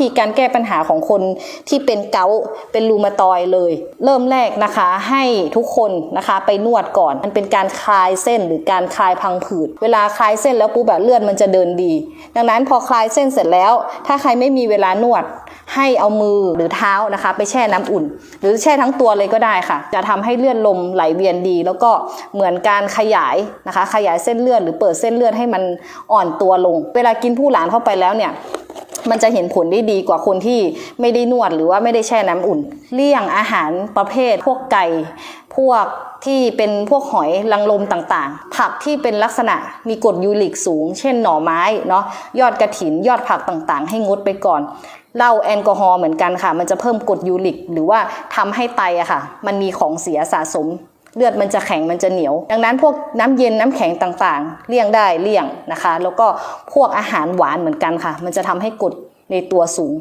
ธีการแก้ปัญหาของคนที่เป็นเกาต์เป็นรูมาตอยเลย เริ่มแรกนะคะให้ทุกคนนะคะไปนวดก่อน มันเป็นการคลายเส้นหรือการคลายพังผืด เวลาคลายเส้นแล้วปุ๊บแบบเลือดมันจะเดินดี ดังนั้นพอคลายเส้นเสร็จแล้ว ถ้าใครไม่มีเวลานวด ให้เอามือหรือเท้านะคะ ไปแช่น้ำอุ่น หรือแช่ทั้งตัวเลยก็ได้ค่ะ จะทำให้เลือดลมไหลเวียนดี แล้วก็เหมือนการขยายนะคะ ขยายเส้นเลือดหรือเปิดเส้นเลือดให้มันอ่อนตัวลง เวลากินผู้หลานเข้าไปแล้วเนี่ย มันจะเห็นผลได้ดีกว่าคนที่ไม่ได้นวดหรือว่าไม่ได้แช่น้ำอุ่น เลี่ยงอาหารประเภทพวกไก่ พวกที่เป็นพวกหอยลังลมต่างๆ ผักที่เป็นลักษณะมีกรดยูริกสูง เช่นหน่อไม้เนาะยอดกระถิน ยอดผักต่างๆ ให้งดไปก่อนเหล้าแอลกอฮอล์เหมือนกันค่ะ มันจะเพิ่มกรดยูริก หรือว่าทำให้ไตอะค่ะ มันมีของเสียสะสม เลือดมันจะแข็งมันจะเหนียว ดังนั้นพวกน้ำเย็นน้ำแข็งต่างๆ เลี่ยงได้เลี่ยงนะคะ แล้วก็พวกอาหารหวานเหมือนกันค่ะ มันจะทำให้กรดในตัวสูง